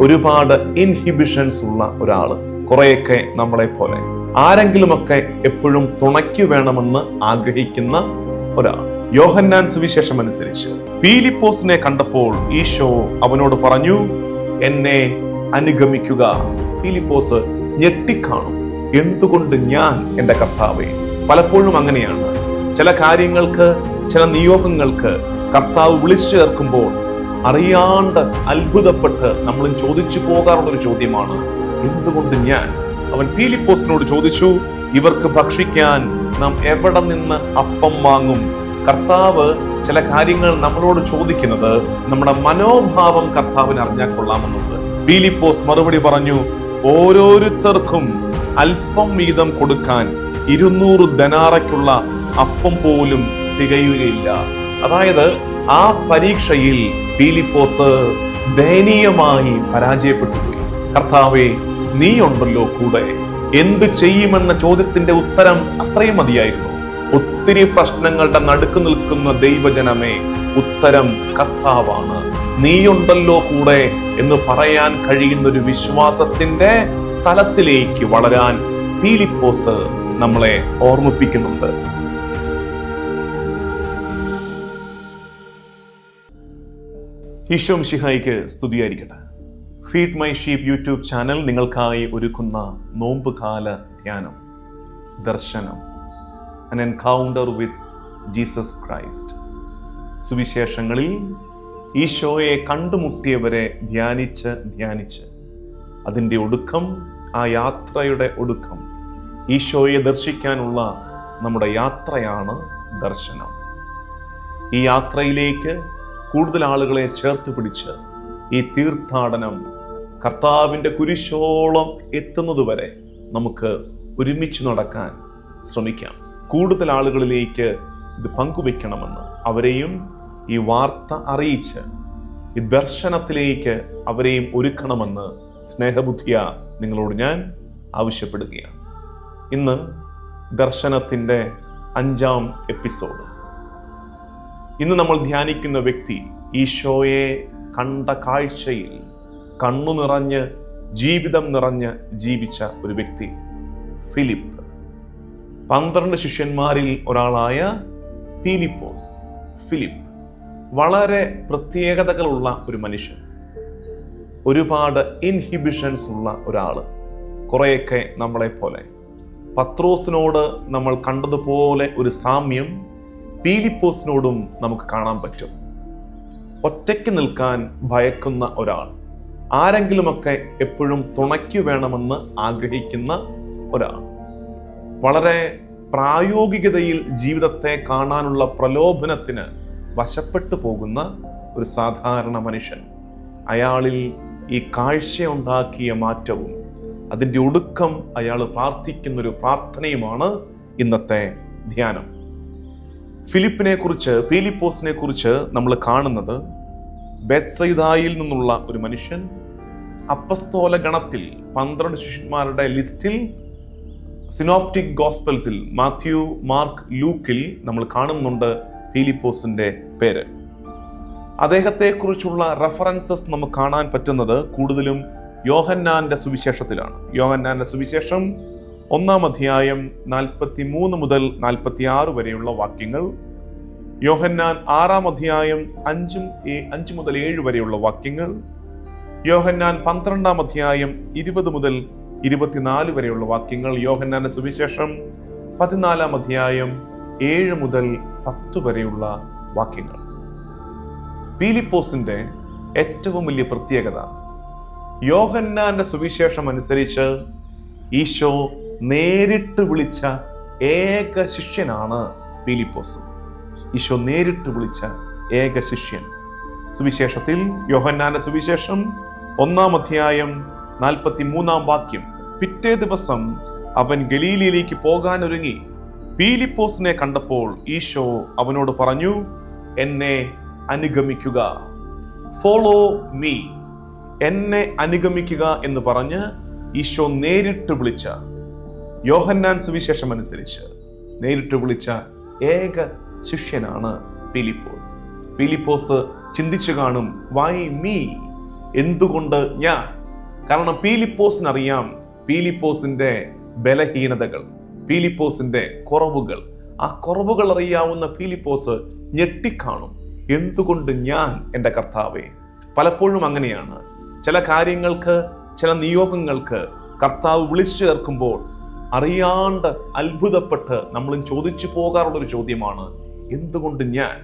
ഒരുപാട് ഇൻഹിബിഷൻസ് ഉള്ള ഒരാൾ. കുറെയൊക്കെ നമ്മളെ പോലെ ആരെങ്കിലുമൊക്കെ എപ്പോഴും തുണയ്ക്കു വേണമെന്ന് ആഗ്രഹിക്കുന്ന ഒരാൾ. യോഹന്നാൻ സുവിശേഷം അനുസരിച്ച്. പീലിപ്പോസിനെ കണ്ടപ്പോൾ ഈശോ അവനോട് പറഞ്ഞു എന്നെ അനുഗമിക്കുക. പീലിപ്പോസ് ഞെട്ടിക്കാണും. എന്തുകൊണ്ട് ഞാൻ എന്റെ കർത്താവെ? പലപ്പോഴും അങ്ങനെയാണ്. ചില കാര്യങ്ങൾക്ക് ചില നിയോഗങ്ങൾക്ക് കർത്താവ് വിളിച്ചു ചേർക്കുമ്പോൾ അറിയാണ്ട് അത്ഭുതപ്പെട്ട് നമ്മളും ചോദിച്ചു പോകാറുള്ള ഒരു ചോദ്യമാണ്. എന്തുകൊണ്ട് ഞാൻ? അവൻ പീലിപ്പോസിനോട് ചോദിച്ചു ഇവർക്ക് ഭക്ഷിക്കാൻ നാം എവിടെ നിന്ന് അപ്പം വാങ്ങും? കർത്താവ് ചില കാര്യങ്ങൾ നമ്മളോട് ചോദിക്കുന്നത് നമ്മുടെ മനോഭാവം കർത്താവിന് അറിഞ്ഞാൽ കൊള്ളാമെന്നുണ്ട്. പീലിപ്പോസ് മറുപടി പറഞ്ഞു ഓരോരുത്തർക്കും അല്പം വീതം കൊടുക്കാൻ ഇരുന്നൂറ് ധനാറയ്ക്കുള്ള അപ്പം പോലും തികയുകയില്ല. അതായത് ആ പരീക്ഷയിൽ ഫിലിപ്പോസ് ദയനീയമായി പരാജയപ്പെട്ടു പോയി കർത്താവെ നീ ഉണ്ടല്ലോ കൂടെ. എന്ത് ചെയ്യുമെന്ന ചോദ്യത്തിന്റെ ഉത്തരം അത്രയും മതിയായിരുന്നു. ഒത്തിരി പ്രശ്നങ്ങളുടെ നടുക്ക് നിൽക്കുന്ന ദൈവജനമേ ഉത്തരം കർത്താവാണ്. നീയുണ്ടല്ലോ കൂടെ എന്ന് പറയാൻ കഴിയുന്ന ഒരു വിശ്വാസത്തിന്റെ തലത്തിലേക്ക് വളരാൻ പീലിപ്പോസ് നമ്മളെ ഓർമ്മിപ്പിക്കുന്നുണ്ട്. ഈശോ മിഷിഹായിക്ക് സ്തുതിയായിരിക്കട്ടെ. Feed my sheep YouTube channel നിങ്ങൾക്കായി ഒരുക്കുന്ന നോമ്പ് കാല ധ്യാനം ദർശനം അൻ എൻകൗണ്ടർ വിത്ത് ജീസസ് ക്രൈസ്റ്റ് സുവിശേഷങ്ങളിൽ ഈശോയെ കണ്ടുമുട്ടിയവരെ ധ്യാനിച്ച് ധ്യാനിച്ച് അതിന്റെ ഒടുക്കം ആ യാത്രയുടെ ഒടുക്കം ഈശോയെ ദർശിക്കാനുള്ള നമ്മുടെ യാത്രയാണ് ദർശനം. ഈ യാത്രയിലേക്ക് കൂടുതൽ ആളുകളെ ചേർത്ത് പിടിച്ച് ഈ തീർത്ഥാടനം കർത്താവിന്റെ കുരിശോളം എത്തുന്നതുവരെ നമുക്ക് ഒരുമിച്ച് നടക്കാൻ ശ്രമിക്കാം. കൂടുതൽ ആളുകളിലേക്ക് ഇത് പങ്കുവെക്കണമെന്ന് അവരെയും ഈ വാർത്ത അറിയിച്ച് ഈ ദർശനത്തിലേക്ക് അവരെയും ഒരുക്കണമെന്ന് സ്നേഹബുദ്ധിയ നിങ്ങളോട് ഞാൻ ആവശ്യപ്പെടുകയാണ്. ഇന്ന് ദർശനത്തിന്റെ അഞ്ചാം എപ്പിസോഡ്. ഇന്ന് നമ്മൾ ധ്യാനിക്കുന്ന വ്യക്തി ഈശോയെ കണ്ട കാഴ്ചയിൽ കണ്ണു നിറഞ്ഞ് ജീവിതം നിറഞ്ഞ് ജീവിച്ച ഒരു വ്യക്തി ഫിലിപ്പ്. പന്ത്രണ്ട് ശിഷ്യന്മാരിൽ ഒരാളായ ഫിലിപ്പോസ് ഫിലിപ്പ്. വളരെ പ്രത്യേകതകളുള്ള ഒരു മനുഷ്യൻ. ഒരുപാട് ഇൻഹിബിഷൻസ് ഉള്ള ഒരാൾ കുറേയൊക്കെ നമ്മളെ പോലെ പത്രോസിനോട് നമ്മൾ കണ്ടതുപോലെ ഒരു സാമ്യം പീലിപ്പോസിനോടും നമുക്ക് കാണാൻ പറ്റും. ഒറ്റയ്ക്ക് നിൽക്കാൻ ഭയക്കുന്ന ഒരാൾ ആരെങ്കിലുമൊക്കെ എപ്പോഴും തുണയ്ക്കു വേണമെന്ന് ആഗ്രഹിക്കുന്ന ഒരാൾ. വളരെ പ്രായോഗികതയിൽ ജീവിതത്തെ കാണാനുള്ള പ്രലോഭനത്തിന് വശപ്പെട്ടു പോകുന്ന ഒരു സാധാരണ മനുഷ്യൻ. അയാളിൽ ഈ കാഴ്ചയുണ്ടാക്കിയ മാറ്റവും അതിന്റെ ഒടുക്കം അയാൾ പ്രാർത്ഥിക്കുന്നൊരു പ്രാർത്ഥനയുമാണ് ഇന്നത്തെ ധ്യാനം. ഫിലിപ്പിനെ കുറിച്ച് ഫിലിപ്പോസിനെ കുറിച്ച് നമ്മൾ കാണുന്നത് ബെത്സൈദായിൽ നിന്നുള്ള ഒരു മനുഷ്യൻ അപ്പസ്തോല ഗണത്തിൽ പന്ത്രണ്ട് ശിഷ്യന്മാരുടെ ലിസ്റ്റിൽ സിനോപ്റ്റിക് ഗോസ്പൽസിൽ മാത്യു മാർക്ക് ലൂക്കിൽ നമ്മൾ കാണുന്നുണ്ട് ഫിലിപ്പോസിന്റെ പേര്. അദ്ദേഹത്തെക്കുറിച്ചുള്ള റെഫറൻസസ് നമുക്ക് കാണാൻ പറ്റുന്നത് കൂടുതലും യോഹന്നാന്റെ സുവിശേഷത്തിലാണ്. യോഹന്നാന്റെ സുവിശേഷം ഒന്നാം അധ്യായം നാൽപ്പത്തി മൂന്ന് മുതൽ നാൽപ്പത്തി ആറ് വരെയുള്ള വാക്യങ്ങൾ. യോഹന്നാൻ ആറാം അധ്യായം അഞ്ചും അഞ്ച് മുതൽ ഏഴ് വരെയുള്ള വാക്യങ്ങൾ. യോഹന്നാൻ പന്ത്രണ്ടാം അധ്യായം ഇരുപത് മുതൽ ഇരുപത്തിനാല് വരെയുള്ള വാക്യങ്ങൾ. യോഹന്നാന്റെ സുവിശേഷം പതിനാലാം അധ്യായം ഏഴ് മുതൽ പത്ത് വരെയുള്ള വാക്യങ്ങൾ. പീലിപ്പോസിന്റെ ഏറ്റവും വലിയ പ്രത്യേകത യോഹന്നാന്റെ സുവിശേഷം അനുസരിച്ച് ഈശോ നേരിട്ട് വിളിച്ച ഏക ശിഷ്യനാണ് പീലിപ്പോസ് ഈശോ നേരിട്ട് വിളിച്ച ഏക ശിഷ്യൻ. സുവിശേഷത്തിൽ യോഹന്നാന സുവിശേഷം ഒന്നാം അധ്യായം നാൽപ്പത്തി മൂന്നാം വാക്യം. പിറ്റേ ദിവസം അവൻ ഗലീലിയിലേക്ക് പോകാൻ ഒരുങ്ങി പീലിപ്പോസിനെ കണ്ടപ്പോൾ ഈശോ അവനോട് പറഞ്ഞു എന്നെ അനുഗമിക്കുക. ഫോളോ മീ എന്നെ അനുഗമിക്കുക എന്ന് പറഞ്ഞ് ഈശോ നേരിട്ട് വിളിച്ച യോഹന്നാൻ സുവിശേഷം അനുസരിച്ച് നേരിട്ട് വിളിച്ച ഏക ശിഷ്യനാണ് പീലിപ്പോസ് പീലിപ്പോസ് ചിന്തിച്ചു കാണും വൈ മീ? എന്തുകൊണ്ട് ഞാൻ? കാരണം പീലിപ്പോസിനറിയാം പീലിപ്പോസിന്റെ ബലഹീനതകൾ പീലിപ്പോസിന്റെ കുറവുകൾ. ആ കുറവുകൾ അറിയാവുന്ന പീലിപ്പോസ് ഞെട്ടിക്കാണും എന്തുകൊണ്ട് ഞാൻ എന്റെ കർത്താവെ? പലപ്പോഴും അങ്ങനെയാണ്. ചില കാര്യങ്ങൾക്ക് ചില നിയോഗങ്ങൾക്ക് കർത്താവ് വിളിച്ചു ചേർക്കുമ്പോൾ അറിയാണ്ട് അത്ഭുതപ്പെട്ട് നമ്മളും ചോദിച്ചു പോകാറുള്ള ഒരു ചോദ്യമാണ് എന്തുകൊണ്ട് ഞാൻ?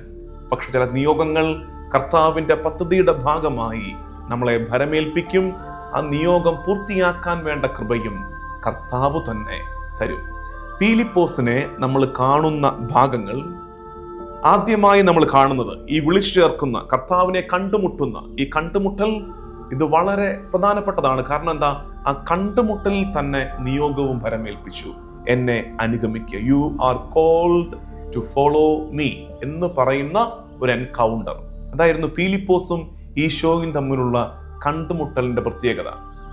പക്ഷെ ചില നിയോഗങ്ങൾ കർത്താവിന്റെ പദ്ധതിയുടെ ഭാഗമായി നമ്മളെ ഭരമേൽപ്പിക്കും ആ നിയോഗം പൂർത്തിയാക്കാൻ വേണ്ട കൃപയും കർത്താവ് തന്നെ തരും. പീലിപ്പോസിനെ നമ്മൾ കാണുന്ന ഭാഗങ്ങൾ ആദ്യമായി നമ്മൾ കാണുന്നത് ഈ വിളിച്ചു ചേർക്കുന്ന കർത്താവിനെ കണ്ടുമുട്ടുന്ന ഈ കണ്ടുമുട്ടൽ ഇത് വളരെ പ്രധാനപ്പെട്ടതാണ്. കാരണം എന്താ? ആ കണ്ടുമുട്ടലിൽ തന്നെ നിയോഗവും ഭരമേൽപ്പിച്ചു എന്നെ അനുഗമിക്കുക you are called to follow me എന്ന് പറയുന്ന ഒരു എൻകൗണ്ടർ അതായിരുന്നു പീലിപ്പോസും ഈശോയും തമ്മിലുള്ള കണ്ടുമുട്ടലിന്റെ പ്രത്യേകത.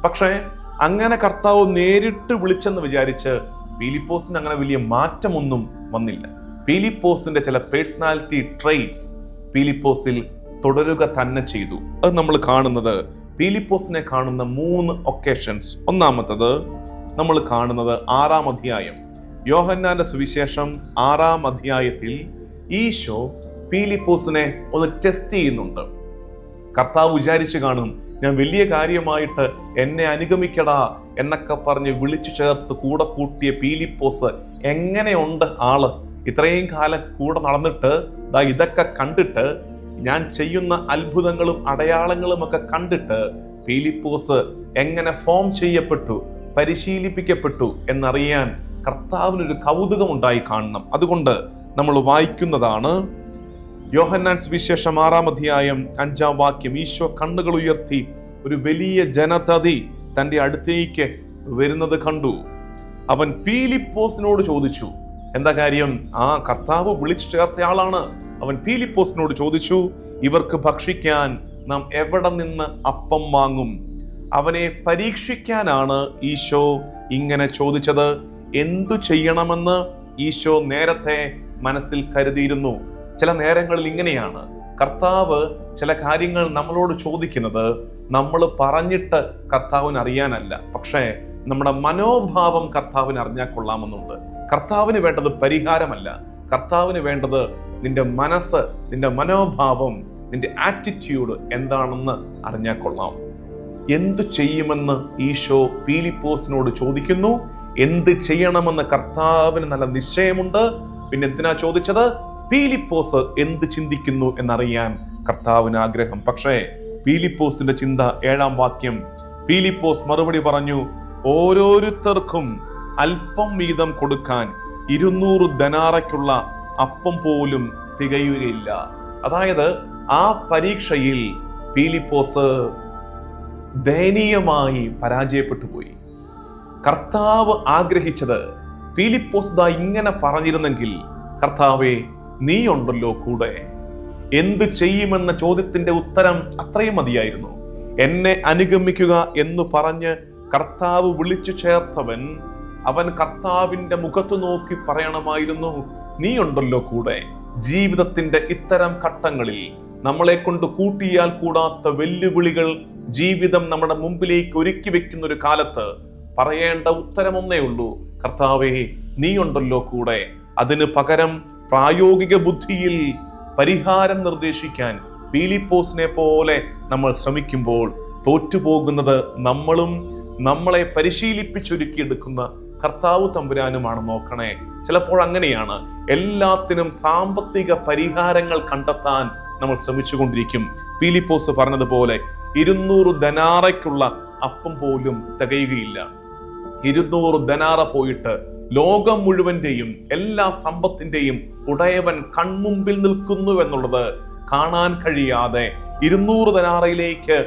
പക്ഷേ അങ്ങനെ കർത്താവ് നേരിട്ട് വിളിച്ചെന്ന് വിചാരിച്ച് പീലിപ്പോസിന് അങ്ങനെ വലിയ മാറ്റമൊന്നും വന്നില്ല. പീലിപ്പോസിന്റെ ചില പേഴ്സണാലിറ്റി ട്രെയ്റ്റ്സ് പീലിപ്പോസിൽ തുടരുക തന്നെ ചെയ്തു. അത് നമ്മൾ കാണുന്നത് പീലിപ്പോസിനെ കാണുന്ന മൂന്ന് ഒക്കേഷൻസ് ഒന്നാമത്തത് നമ്മൾ കാണുന്നത് ആറാം അധ്യായം. യോഹന്നാന്റെ സുവിശേഷം ആറാം അധ്യായത്തിൽ ഈശോ പീലിപ്പോസിനെ ഒന്ന് ടെസ്റ്റ് ചെയ്യുന്നുണ്ട്. കർത്താവ് വിചാരിച്ചു കാണും ഞാൻ വലിയ കാര്യമായിട്ട് എന്നെ അനുഗമിക്കടാ എന്നൊക്കെ പറഞ്ഞ് വിളിച്ചു ചേർത്ത് കൂടെ കൂട്ടിയ പീലിപ്പോസ് എങ്ങനെയുണ്ട് ആൾ? ഇത്രയും കാലം കൂടെ നടന്നിട്ട് ദാ ഇതൊക്കെ കണ്ടിട്ട് ഞാൻ ചെയ്യുന്ന അത്ഭുതങ്ങളും അടയാളങ്ങളും ഒക്കെ കണ്ടിട്ട് ഫിലിപ്പോസ് എങ്ങനെ ഫോം ചെയ്യപ്പെട്ടു പരിശീലിപ്പിക്കപ്പെട്ടു എന്നറിയാൻ കർത്താവിനൊരു കൗതുകമുണ്ടായി കാണണം. അതുകൊണ്ട് നമ്മൾ വായിക്കുന്നതാണ് യോഹന്നാൻ സുവിശേഷം ആറാം അധ്യായം അഞ്ചാം വാക്യം. ഈശോ കണ്ണുകൾ ഉയർത്തി ഒരു വലിയ ജനതതി തന്റെ അടുത്തേക്ക് വരുന്നത് കണ്ടു. അവൻ പീലിപ്പോസിനോട് ചോദിച്ചു എന്താ കാര്യം? ആ കർത്താവ് വിളിച്ചു ചേർത്ത ആളാണ്. അവൻ പീലിപ്പോസിനോട് ചോദിച്ചു ഇവർക്ക് ഭക്ഷിക്കാൻ നാം എവിടെ നിന്ന് അപ്പം വാങ്ങും? അവനെ പരീക്ഷിക്കാനാണ് ഈശോ ഇങ്ങനെ ചോദിച്ചത്. എന്തു ചെയ്യണമെന്ന് ഈശോ നേരത്തെ മനസ്സിൽ കരുതിയിരുന്നു. ചില നേരങ്ങളിൽ ഇങ്ങനെയാണ്. കർത്താവ് ചില കാര്യങ്ങൾ നമ്മളോട് ചോദിക്കുന്നത് നമ്മൾ പറഞ്ഞിട്ട് കർത്താവിന് അറിയാനല്ല. പക്ഷേ നമ്മുടെ മനോഭാവം കർത്താവിന് അറിഞ്ഞാൽ കൊള്ളാമെന്നുണ്ട്. കർത്താവിന് വേണ്ടത് പരിഹാരമല്ല. കർത്താവിന് വേണ്ടത് നിന്റെ മനസ്സ് നിന്റെ മനോഭാവം നിന്റെ ആറ്റിറ്റ്യൂഡ് എന്താണെന്ന് അറിഞ്ഞാൽ കൊള്ളാം. എന്തു ചെയ്യുമെന്ന് ഈശോ പീലിപ്പോസിനോട് ചോദിക്കുന്നു. എന്ത് ചെയ്യണമെന്ന് കർത്താവിന് നല്ല നിശ്ചയമുണ്ട്. പിന്നെ എന്തിനാ ചോദിച്ചത്? പീലിപ്പോസ് എന്ത് ചിന്തിക്കുന്നു എന്നറിയാൻ കർത്താവിന് ആഗ്രഹം. പക്ഷേ പീലിപ്പോസിന്റെ ചിന്ത ഏഴാം വാക്യം. പീലിപ്പോസ് മറുപടി പറഞ്ഞു ഓരോരുത്തർക്കും അല്പം വീതം കൊടുക്കാൻ ഇരുന്നൂറ് ധനാറയ്ക്കുള്ള അപ്പം പോലും തികയുകയില്ല. അതായത് ആ പരീക്ഷയിൽ പീലിപ്പോസ് ദയനീയമായി പരാജയപ്പെട്ടു പോയി കർത്താവ് ആഗ്രഹിച്ചത് പീലിപ്പോസ് ഇങ്ങനെ പറഞ്ഞിരുന്നെങ്കിൽ കർത്താവെ നീ ഉണ്ടല്ലോ കൂടെ. എന്തു ചെയ്യുമെന്ന ചോദ്യത്തിന്റെ ഉത്തരം അത്രയും മതിയായിരുന്നു. എന്നെ അനുഗമിക്കുക എന്ന് പറഞ്ഞ് കർത്താവ് വിളിച്ചു ചേർത്തവൻ അവൻ കർത്താവിന്റെ മുഖത്തു നോക്കി പറയണമായിരുന്നു നീയുണ്ടല്ലോ കൂടെ ജീവിതത്തിന്റെ ഇത്തരം ഘട്ടങ്ങളിൽ നമ്മളെ കൊണ്ട് കൂട്ടിയാൽ കൂടാത്ത വെല്ലുവിളികൾ ജീവിതം നമ്മുടെ മുമ്പിലേക്ക് ഒരുക്കി വെക്കുന്ന ഒരു കാലത്ത് പറയേണ്ട ഉത്തരമൊന്നേ ഉള്ളൂ. കർത്താവേ നീയുണ്ടല്ലോ കൂടെ അതിന് പകരം പ്രായോഗിക ബുദ്ധിയിൽ പരിഹാരം നിർദ്ദേശിക്കാൻ പീലിപ്പോസിനെ പോലെ നമ്മൾ ശ്രമിക്കുമ്പോൾ തോറ്റുപോകുന്നത് നമ്മളും നമ്മളെ പരിശീലിപ്പിച്ചൊരുക്കിയെടുക്കുന്ന കർത്താവ് തമ്പുരാനുമാണ് നോക്കണേ. ചിലപ്പോൾ അങ്ങനെയാണ്. എല്ലാത്തിനും സാമ്പത്തിക പരിഹാരങ്ങൾ കണ്ടെത്താൻ നമ്മൾ ശ്രമിച്ചുകൊണ്ടിരിക്കും. പീലിപ്പോസ് പറഞ്ഞതുപോലെ ഇരുന്നൂറ് ധനാറയ്ക്കുള്ള അപ്പം പോലും തികയുകയില്ല. ഇരുന്നൂറ് ധനാറ പോയിട്ട് ലോകം മുഴുവന്റെയും എല്ലാ സമ്പത്തിന്റെയും ഉടയവൻ കൺമുമ്പിൽ നിൽക്കുന്നു എന്നുള്ളത് കാണാൻ കഴിയാതെ ഇരുന്നൂറ് ധനാറയിലേക്ക്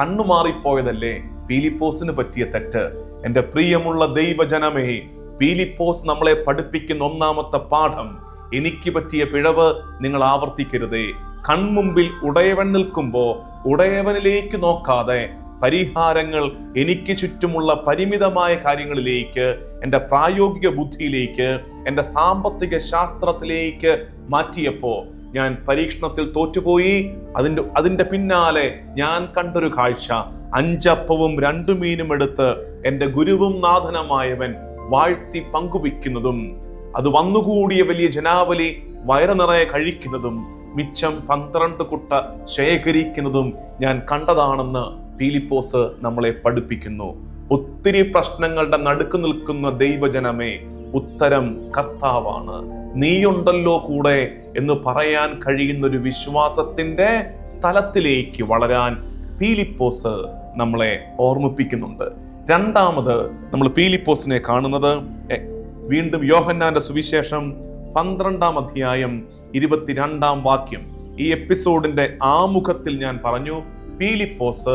കണ്ണുമാറിപ്പോയതല്ലേ? പീലിപ്പോസിന് പറ്റിയ തെറ്റ്. എന്റെ പ്രിയമുള്ള ദൈവജനമേ പീലിപ്പോസ് നമ്മളെ പഠിപ്പിക്കുന്ന ഒന്നാമത്തെ പാഠം എനിക്ക് പറ്റിയ പിഴവ് നിങ്ങൾ ആവർത്തിക്കരുതേ. കൺമുമ്പിൽ ഉടയവൻ നിൽക്കുമ്പോൾ ഉടയവനിലേക്ക് നോക്കാതെ പരിഹാരങ്ങൾ എനിക്ക് ചുറ്റുമുള്ള പരിമിതമായ കാര്യങ്ങളിലേക്ക് എന്റെ പ്രായോഗിക ബുദ്ധിയിലേക്ക് എന്റെ സാമ്പത്തിക ശാസ്ത്രത്തിലേക്ക് മാറ്റിയപ്പോൾ ഞാൻ പരീക്ഷണത്തിൽ തോറ്റുപോയി. അതിന്റെ അതിന്റെ പിന്നാലെ ഞാൻ കണ്ടൊരു കാഴ്ച. അഞ്ചപ്പവും രണ്ടു മീനും എടുത്ത് എന്റെ ഗുരുവും നാഥനമായവൻ വാഴ്ത്തി പങ്കുവയ്ക്കുന്നതും അത് വന്നുകൂടിയ വലിയ ജനാവലി വയറു നിറയെ കഴിക്കുന്നതും മിച്ചം പന്ത്രണ്ട് കുട്ട ശേഖരിക്കുന്നതും ഞാൻ കണ്ടതാണെന്ന് പീലിപ്പോസ് നമ്മളെ പഠിപ്പിക്കുന്നു. ഒത്തിരി പ്രശ്നങ്ങളുടെ നടുക്ക് നിൽക്കുന്ന ദൈവജനമേ ഉത്തരം കർത്താവാണ്. നീയുണ്ടല്ലോ കൂടെ എന്ന് പറയാൻ കഴിയുന്ന ഒരു വിശ്വാസത്തിന്റെ തലത്തിലേക്ക് വളരാൻ പീലിപ്പോസ് നമ്മളെ ഓർമ്മിപ്പിക്കുന്നുണ്ട്. രണ്ടാമത് നമ്മൾ പീലിപ്പോസിനെ കാണുന്നത് വീണ്ടും യോഹന്നാന്റെ സുവിശേഷം പന്ത്രണ്ടാം അധ്യായം ഇരുപത്തിരണ്ടാം വാക്യം. ഈ എപ്പിസോഡിന്റെ ആമുഖത്തിൽ ഞാൻ പറഞ്ഞു പീലിപ്പോസ്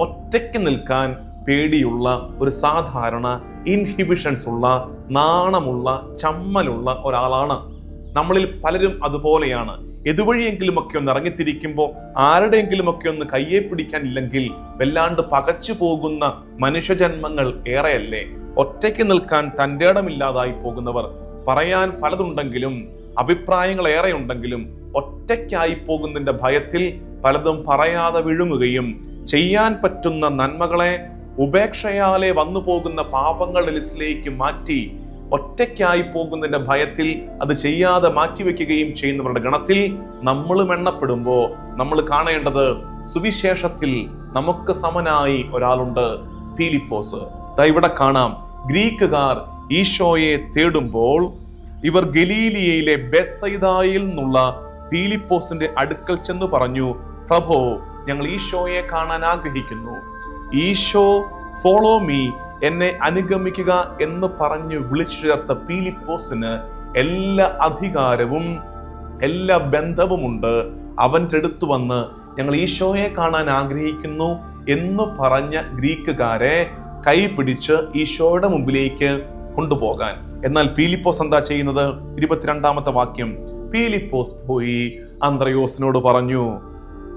ഒറ്റയ്ക്ക് നിൽക്കാൻ പേടിയുള്ള ഒരു സാധാരണ ഇൻഹിബിഷൻസ് ഉള്ള നാണമുള്ള ചമ്മലുള്ള ഒരാളാണ്. നമ്മളിൽ പലരും അതുപോലെയാണ്. എതുവഴിയെങ്കിലും ഒക്കെ ഒന്ന് ഇറങ്ങിത്തിരിക്കുമ്പോൾ ആരുടെയെങ്കിലും ഒക്കെ ഒന്ന് കയ്യെ പിടിക്കാനില്ലെങ്കിൽ വല്ലാണ്ട് പകച്ചു പോകുന്ന മനുഷ്യജന്മങ്ങൾ ഏറെയല്ലേ? ഒറ്റയ്ക്ക് നിൽക്കാൻ തന്റെ ഇടമില്ലാതായി പോകുന്നവർ പറയാൻ പലതുണ്ടെങ്കിലും അഭിപ്രായങ്ങൾ ഏറെ ഉണ്ടെങ്കിലും ഒറ്റയ്ക്കായി പോകുന്നതിന്റെ ഭയത്തിൽ പലതും പറയാതെ വിഴുങ്ങുകയും ചെയ്യാൻ പറ്റുന്ന നന്മകളെ ഉപേക്ഷയാലെ വന്നു പോകുന്ന പാപങ്ങളുടെ ലിസ്റ്റിലേക്ക് മാറ്റി ഒറ്റയ്ക്കായി പോകുന്നതിന്റെ ഭയത്തിൽ അത് ചെയ്യാതെ മാറ്റിവെക്കുകയും ചെയ്യുന്നവരുടെ ഗണത്തിൽ നമ്മളും എണ്ണപ്പെടുമ്പോൾ നമ്മൾ കാണേണ്ടത് സുവിശേഷത്തിൽ നമുക്ക് സമനായി ഒരാളുണ്ട് പീലിപ്പോസ്. ദാ ഇവിടെ കാണാം. ഗ്രീക്കുകാർ ഈശോയെ തേടുമ്പോൾ ഇവർ ഗലീലിയയിലെ ബെസൈദായിൽ നിന്നുള്ള പീലിപ്പോസിന്റെ അടുക്കൽ ചെന്ന് പറഞ്ഞു പ്രഭോ ഞങ്ങൾ ഈശോയെ കാണാൻ ആഗ്രഹിക്കുന്നു. ഈശോ ഫോളോ മീ എന്നെ അനുഗമിക്കുക എന്ന് പറഞ്ഞ് വിളിച്ചു ചേർത്ത പീലിപ്പോസിന് എല്ലാ അധികാരവും എല്ലാ ബന്ധവുമുണ്ട്. അവന്റെ അടുത്ത് വന്ന് ഞങ്ങൾ ഈശോയെ കാണാൻ ആഗ്രഹിക്കുന്നു എന്ന് പറഞ്ഞ ഗ്രീക്കുകാരെ കൈ പിടിച്ച് ഈശോയുടെ മുമ്പിലേക്ക് കൊണ്ടുപോകാൻ. എന്നാൽ പീലിപ്പോസ് എന്താ ചെയ്യുന്നത്? ഇരുപത്തിരണ്ടാമത്തെ വാക്യം. പീലിപ്പോസ് പോയി അന്ത്രയോസിനോട് പറഞ്ഞു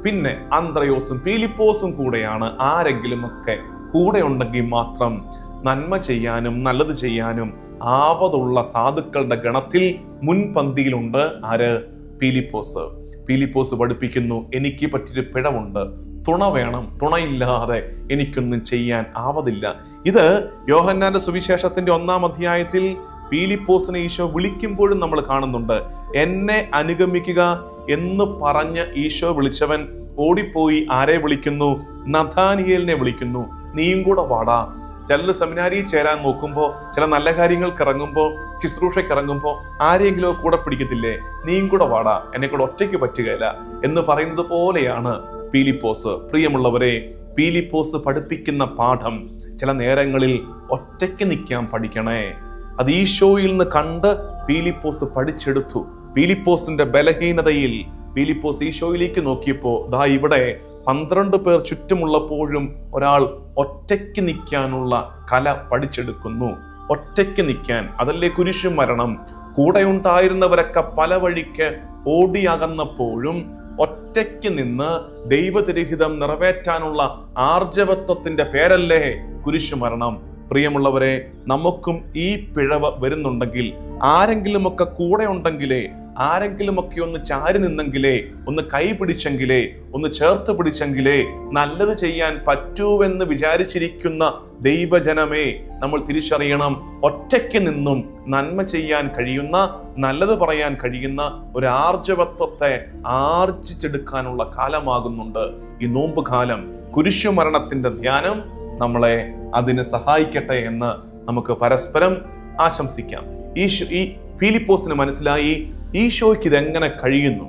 പിന്നെ അന്ത്രയോസും പീലിപ്പോസും കൂടെയാണ് ആരെങ്കിലും ഒക്കെ കൂടെ ഉണ്ടെങ്കിൽ മാത്രം നന്മ ചെയ്യാനും നല്ലത് ചെയ്യാനും ആവതുള്ള സാധുക്കളുടെ ഗണത്തിൽ മുൻപന്തിയിലുണ്ട് ആര്? പീലിപ്പോസ്. പീലിപ്പോസ് പഠിപ്പിക്കുന്നു എനിക്ക് പറ്റിയൊരു പിഴവുണ്ട്. തുണ വേണം തുണയില്ലാതെ എനിക്കൊന്നും ചെയ്യാൻ ആവതില്ല. ഇത് യോഹന്നാന്റെ സുവിശേഷത്തിന്റെ ഒന്നാം അധ്യായത്തിൽ പീലിപ്പോസിനെ ഈശോ വിളിക്കുമ്പോഴും നമ്മൾ കാണുന്നുണ്ട്. എന്നെ അനുഗമിക്കുക എന്ന് പറഞ്ഞ ഈശോ വിളിച്ചവൻ ഓടിപ്പോയി ആരെ വിളിക്കുന്നു? നഥാനിയേലിനെ വിളിക്കുന്നു. നീയും കൂടെ വാടാ. ചിലർ സെമിനാരിയിൽ ചേരാൻ നോക്കുമ്പോൾ ചില നല്ല കാര്യങ്ങൾക്ക് ഇറങ്ങുമ്പോൾ ശുശ്രൂഷയ്ക്ക് ഇറങ്ങുമ്പോൾ ആരെങ്കിലും കൂടെ പിടിക്കത്തില്ലേ? നീയും കൂടെ വാടാ. എന്നെ കൂടെ ഒറ്റയ്ക്ക് പറ്റുകയില്ല. എന്ന് പറയുന്നത് പോലെയാണ് പീലിപ്പോസ്. പ്രിയമുള്ളവരെ പീലിപ്പോസ് പഠിപ്പിക്കുന്ന പാഠം ചില നേരങ്ങളിൽ ഒറ്റയ്ക്ക് നിൽക്കാൻ പഠിക്കണേ. അത് ഈശോയിൽ നിന്ന് കണ്ട് പീലിപ്പോസ് പഠിച്ചെടുത്തു. പീലിപ്പോസിന്റെ ബലഹീനതയിൽ പീലിപ്പോസ് ഈശോയിലേക്ക് നോക്കിയപ്പോൾ ദാ ഇവിടെ പന്ത്രണ്ട് പേർ ചുറ്റുമുള്ളപ്പോഴും ഒരാൾ ഒറ്റയ്ക്ക് നിൽക്കാനുള്ള കല പഠിച്ചെടുക്കുന്നു. ഒറ്റയ്ക്ക് നിൽക്കാൻ. അതല്ലേ കുരിശു മരണം? കൂടെയുണ്ടായിരുന്നവരൊക്കെ പല വഴിക്ക് ഓടിയകന്നപ്പോഴും ഒറ്റയ്ക്ക് നിന്ന് ദൈവതിരഹിതം നിറവേറ്റാനുള്ള ആർജവത്വത്തിന്റെ പേരല്ലേ കുരിശു മരണം? പ്രിയമുള്ളവരെ നമുക്കും ഈ പിഴവ് വരുന്നുണ്ടെങ്കിൽ ആരെങ്കിലുമൊക്കെ കൂടെ ഉണ്ടെങ്കിലേ ആരെങ്കിലുമൊക്കെ ഒന്ന് ചാരി നിന്നെങ്കിലേ ഒന്ന് കൈ പിടിച്ചെങ്കിലേ ഒന്ന് ചേർത്ത് പിടിച്ചെങ്കിലേ നല്ലത് ചെയ്യാൻ പറ്റൂവെന്ന് വിചാരിച്ചിരിക്കുന്ന ദൈവജനമേ നമ്മൾ തിരിച്ചറിയണം. ഒറ്റയ്ക്ക് നിന്നും നന്മ ചെയ്യാൻ കഴിയുന്ന നല്ലത് പറയാൻ കഴിയുന്ന ഒരു ആർജവത്വത്തെ ആർജിച്ചെടുക്കാനുള്ള കാലമാകുന്നുണ്ട്. ഈ നോമ്പ് കാലം കുരിശുമരണത്തിന്റെ ധ്യാനം നമ്മളെ അതിന് സഹായിക്കട്ടെ എന്ന് നമുക്ക് പരസ്പരം ആശംസിക്കാം. ഈശോ ഈ ഫിലിപ്പോസിന് മനസ്സിലായി ഈശോയ്ക്ക് ഇതെങ്ങനെ കഴിയുന്നു?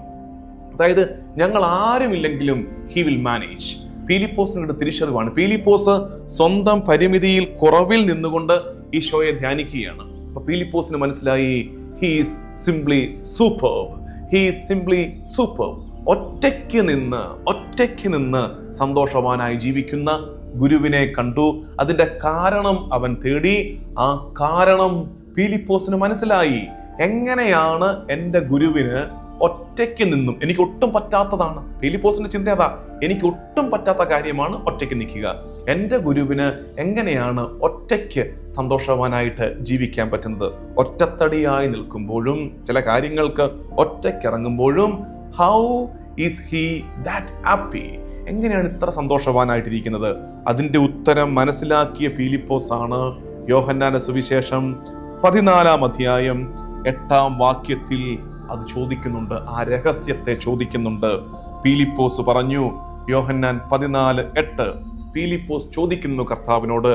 അതായത് ഞങ്ങൾ ആരുമില്ലെങ്കിലും ഹി വിൽ മാനേജ് പീലിപ്പോസിന്റെ തിരിച്ചറിവാണ്. പീലിപ്പോസ് സ്വന്തം പരിമിതിയിൽ കുറവിൽ നിന്നുകൊണ്ട് ഈശോയെ ധ്യാനിക്കുകയാണ്. അപ്പൊ പീലിപ്പോസിന് മനസ്സിലായി he's simply superb he's simply superb ഒറ്റയ്ക്ക് നിന്ന് ഒറ്റയ്ക്ക് നിന്ന് സന്തോഷവാനായി ജീവിക്കുന്ന ഗുരുവിനെ കണ്ടു. അതിന്റെ കാരണം അവൻ തേടി. ആ കാരണം പീലിപ്പോസിന് മനസ്സിലായി. എങ്ങനെയാണ് എന്റെ ഗുരുവിന് ഒറ്റയ്ക്ക് നിന്നും എനിക്ക് ഒട്ടും പറ്റാത്തതാണ്. ഫിലിപ്പോസിന്റെ ചിന്ത അതാ. എനിക്ക് ഒട്ടും പറ്റാത്ത കാര്യമാണ് ഒറ്റയ്ക്ക് നിൽക്കുക. എന്റെ ഗുരുവിന് എങ്ങനെയാണ് ഒറ്റയ്ക്ക് സന്തോഷവാനായിട്ട് ജീവിക്കാൻ പറ്റുന്നത്? ഒറ്റത്തടിയായി നിൽക്കുമ്പോഴും ചില കാര്യങ്ങൾക്ക് ഒറ്റയ്ക്ക് ഇറങ്ങുമ്പോഴും how is he that happy എങ്ങനെയാണ് ഇത്ര സന്തോഷവാനായിട്ടിരിക്കുന്നത്? അതിന്റെ ഉത്തരം മനസ്സിലാക്കിയ പീലിപ്പോസ് ആണ് സുവിശേഷം പതിനാലാം അധ്യായം എട്ടാം വാക്യത്തിൽ അത് ചോദിക്കുന്നുണ്ട്. ആ രഹസ്യത്തെ ചോദിക്കുന്നുണ്ട്. പീലിപ്പോസ് പറഞ്ഞു യോഹന്നാൻ പതിനാല് എട്ട് പീലിപ്പോസ് ചോദിക്കുന്നു കർത്താവിനോട്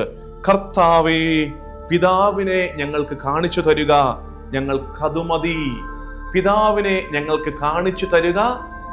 കർത്താവേ പിതാവിനെ ഞങ്ങൾക്ക് കാണിച്ചു തരിക ഞങ്ങൾക്കതു മതി പിതാവിനെ ഞങ്ങൾക്ക് കാണിച്ചു തരിക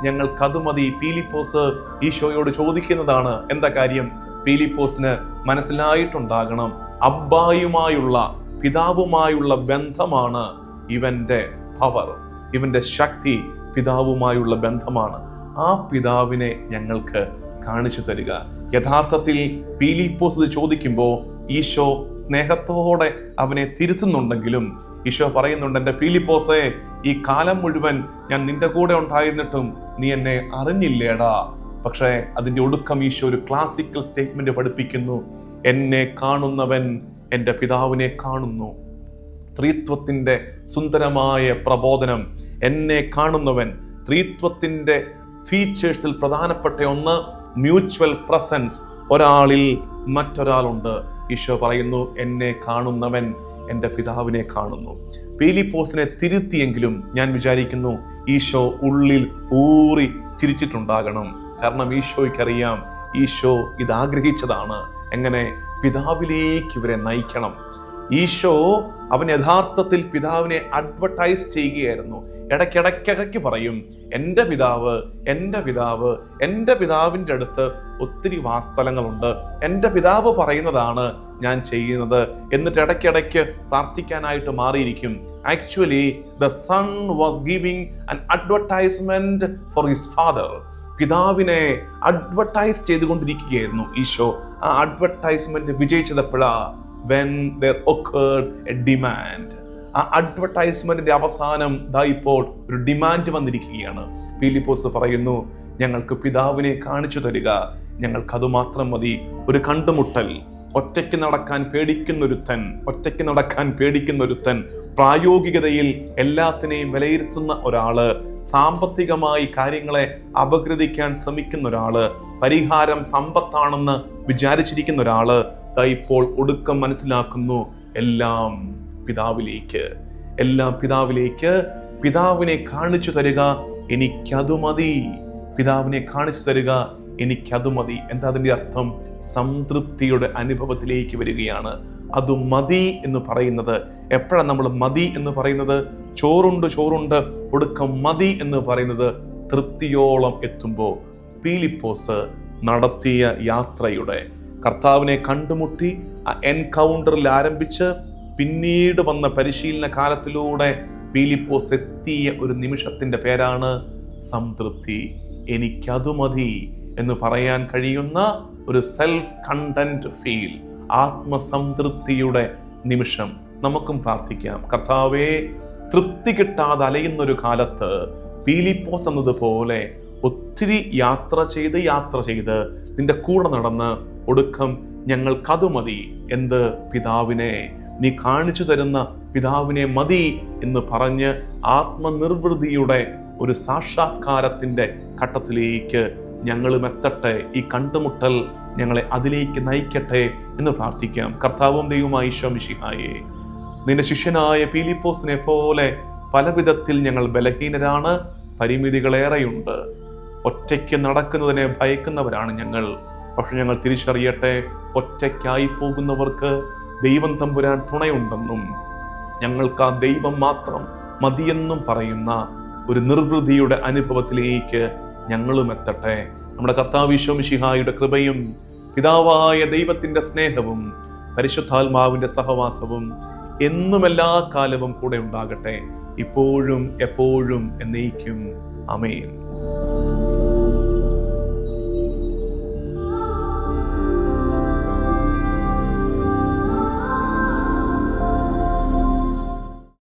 ഞങ്ങൾക്കതു മതി പീലിപ്പോസ് ഈശോയോട് ചോദിക്കുന്നതാണ് എന്താ കാര്യം? പീലിപ്പോസിന് മനസ്സിലായിട്ടുണ്ടാകണം അബ്ബായുമായുള്ള പിതാവുമായുള്ള ബന്ധമാണ് ഇവന്റെ പവർ. ഇവന്റെ ശക്തി പിതാവുമായുള്ള ബന്ധമാണ്. ആ പിതാവിനെ ഞങ്ങൾക്ക് കാണിച്ചു തരിക. യഥാർത്ഥത്തിൽ പീലിപ്പോസ് ഇത് ചോദിക്കുമ്പോൾ ഈശോ സ്നേഹത്തോടെ അവനെ തിരുത്തുന്നുണ്ടെങ്കിലും ഈശോ പറയുന്നുണ്ട് എന്റെ പീലിപ്പോസേ ഈ കാലം മുഴുവൻ ഞാൻ നിന്റെ കൂടെ ഉണ്ടായിരുന്നിട്ടും നീ എന്നെ അറിഞ്ഞില്ലേടാ. പക്ഷേ അതിന്റെ ഒടുക്കം ഈശോ ഒരു ക്ലാസിക്കൽ സ്റ്റേറ്റ്മെന്റ് പഠിപ്പിക്കുന്നു. എന്നെ കാണുന്നവൻ എന്റെ പിതാവിനെ കാണുന്നു. ത്രിത്വത്തിന്റെ സുന്ദരമായ പ്രബോധനം. എന്നെ കാണുന്നവൻ. ത്രിത്വത്തിന്റെ ഫീച്ചേഴ്സിൽ പ്രധാനപ്പെട്ട ഒന്ന് മ്യൂച്വൽ പ്രസൻസ് ഒരാളിൽ മറ്റൊരാളുണ്ട്. ഈശോ പറയുന്നു എന്നെ കാണുന്നവൻ എന്റെ പിതാവിനെ കാണുന്നു. പീലിപ്പോസിനെ തിരുത്തിയെങ്കിലും ഞാൻ വിചാരിക്കുന്നു ഈശോ ഉള്ളിൽ ഊറി ചിരിച്ചിട്ടുണ്ടാകണം. കാരണം ഈശോയ്ക്കറിയാം ഈശോ ഇത് ആഗ്രഹിച്ചതാണ് എങ്ങനെ? പിതാവിലേക്ക് ഇവരെ നയിക്കണം. ഈശോ അവൻ യഥാർത്ഥത്തിൽ പിതാവിനെ അഡ്വർട്ടൈസ് ചെയ്യുകയായിരുന്നു. ഇടയ്ക്കിടയ്ക്കിടയ്ക്ക് പറയും എന്റെ പിതാവ് എന്റെ പിതാവ് എന്റെ പിതാവിന്റെ അടുത്ത് ഒത്തിരി വാസ്തലങ്ങളുണ്ട്. എന്റെ പിതാവ് പറയുന്നതാണ് ഞാൻ ചെയ്യുന്നത് എന്നിട്ട് ഇടയ്ക്കിടയ്ക്ക് പ്രാർത്ഥിക്കാനായിട്ട് മാറിയിരിക്കും. Actually the son was giving an advertisement for his father പിതാവിനെ അഡ്വർടൈസ് ചെയ്തുകൊണ്ടിരിക്കുകയായിരുന്നു ഈശോ. ആ advertisement വിജയിച്ചതെപ്പോഴാ when there occurred a demand ആ അഡ്വർടൈസ്മെന്റിന്റെ അവസാനം ദാ ഇപ്പോൾ ഒരു ഡിമാൻഡ് വന്നിരിക്കുകയാണ്. പീലിപ്പോസ് പറയുന്നു ഞങ്ങൾക്ക് പിതാവിനെ കാണിച്ചു തരിക. ഞങ്ങൾക്ക് അതുമാത്രം മതി. ഒരു കണ്ടുമുട്ടൽ. ഒറ്റയ്ക്ക് നടക്കാൻ പേടിക്കുന്നൊരുത്തൻ ഒറ്റയ്ക്ക് നടക്കാൻ പേടിക്കുന്നൊരുത്തൻ പ്രായോഗികതയിൽ എല്ലാത്തിനെയും വിലയിരുത്തുന്ന ഒരാൾ സാമ്പത്തികമായി കാര്യങ്ങളെ അപഗ്രഥിക്കാൻ ശ്രമിക്കുന്ന ഒരാൾ പരിഹാരം സമ്പത്താണെന്ന് വിചാരിച്ചിരിക്കുന്ന ഒരാൾ ഇപ്പോൾ ഒടുക്കം മനസ്സിലാക്കുന്നു. എല്ലാം പിതാവിലേക്ക്. എല്ലാം പിതാവിലേക്ക്. പിതാവിനെ കാണിച്ചു തരിക എനിക്കതു മതി പിതാവിനെ കാണിച്ചു തരിക എനിക്കതു മതി. എന്താ അതിന്റെ അർത്ഥം? സംതൃപ്തിയുടെ അനുഭവത്തിലേക്ക് വരികയാണ്. അത് മതി എന്ന് പറയുന്നത്. എപ്പോഴാണ് നമ്മൾ മതി എന്ന് പറയുന്നത്? ചോറുണ്ട് ചോറുണ്ട്. ഒടുക്കം മതി എന്ന് പറയുന്നത് തൃപ്തിയോളം എത്തുമ്പോൾ പീലിപ്പോസ് നടത്തിയ യാത്രയുടെ കർത്താവിനെ കണ്ടുമുട്ടി ആ എൻകൗണ്ടറിൽ ആരംഭിച്ച് പിന്നീട് വന്ന പരിശീലന കാലത്തിലൂടെ പീലിപ്പോസ് എത്തിയ ഒരു നിമിഷത്തിന്റെ പേരാണ് സംതൃപ്തി. എനിക്കതു മതി. എന്ന് പറയാൻ കഴിയുന്ന ഒരു സെൽഫ് കണ്ടന്റ് ഫീൽ ആത്മസംതൃപ്തിയുടെ നിമിഷം നമുക്കും പ്രാർത്ഥിക്കാം. കർത്താവെ തൃപ്തി കിട്ടാതെ അലയുന്ന ഒരു കാലത്ത് പീലിപ്പോസ് എന്നതുപോലെ ഒത്തിരി യാത്ര ചെയ്ത് യാത്ര ചെയ്ത് നിന്റെ കൂടെ നടന്ന് ഒടുക്കം ഞങ്ങൾക്കത് മതി. എന്ത് പിതാവിനെ നീ കാണിച്ചു തരുന്ന പിതാവിനെ മതി എന്ന് പറഞ്ഞ് ആത്മനിർവൃതിയുടെ ഒരു സാക്ഷാത്കാരത്തിന്റെ ഘട്ടത്തിലേക്ക് ഞങ്ങളും എത്തട്ടെ. ഈ കണ്ടുമുട്ടൽ ഞങ്ങളെ അതിലേക്ക് നയിക്കട്ടെ എന്ന് പ്രാർത്ഥിക്കാം. കർത്താവും ദൈവമായി ഈശോമിഷിഹായേ നിന്റെ ശിഷ്യനായ പീലിപ്പോസിനെ പോലെ പല വിധത്തിൽ ഞങ്ങൾ ബലഹീനരാണ് പരിമിതികളേറെയുണ്ട്. ഒറ്റയ്ക്ക് നടക്കുന്നതിനെ ഭയക്കുന്നവരാണ് ഞങ്ങൾ. പക്ഷെ ഞങ്ങൾ തിരിച്ചറിയട്ടെ ഒറ്റയ്ക്കായി പോകുന്നവർക്ക് ദൈവം തമ്പുരാൻ തുണയുണ്ടെന്നും ഞങ്ങൾക്ക് ആ ദൈവം മാത്രം മതിയെന്നും പറയുന്ന ഒരു നിർവൃതിയുടെ അനുഭവത്തിലേക്ക് ഞങ്ങളും എത്തട്ടെ. നമ്മുടെ കർത്താവിശ്വമിഷിഹായുടെ കൃപയും പിതാവായ ദൈവത്തിന്റെ സ്നേഹവും പരിശുദ്ധാത്മാവിന്റെ സഹവാസവും എന്നും എല്ലാ കാലവും കൂടെ ഉണ്ടാകട്ടെ. ഇപ്പോഴും എപ്പോഴും എന്നേക്കും. അമേൻ